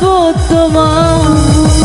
তোমার।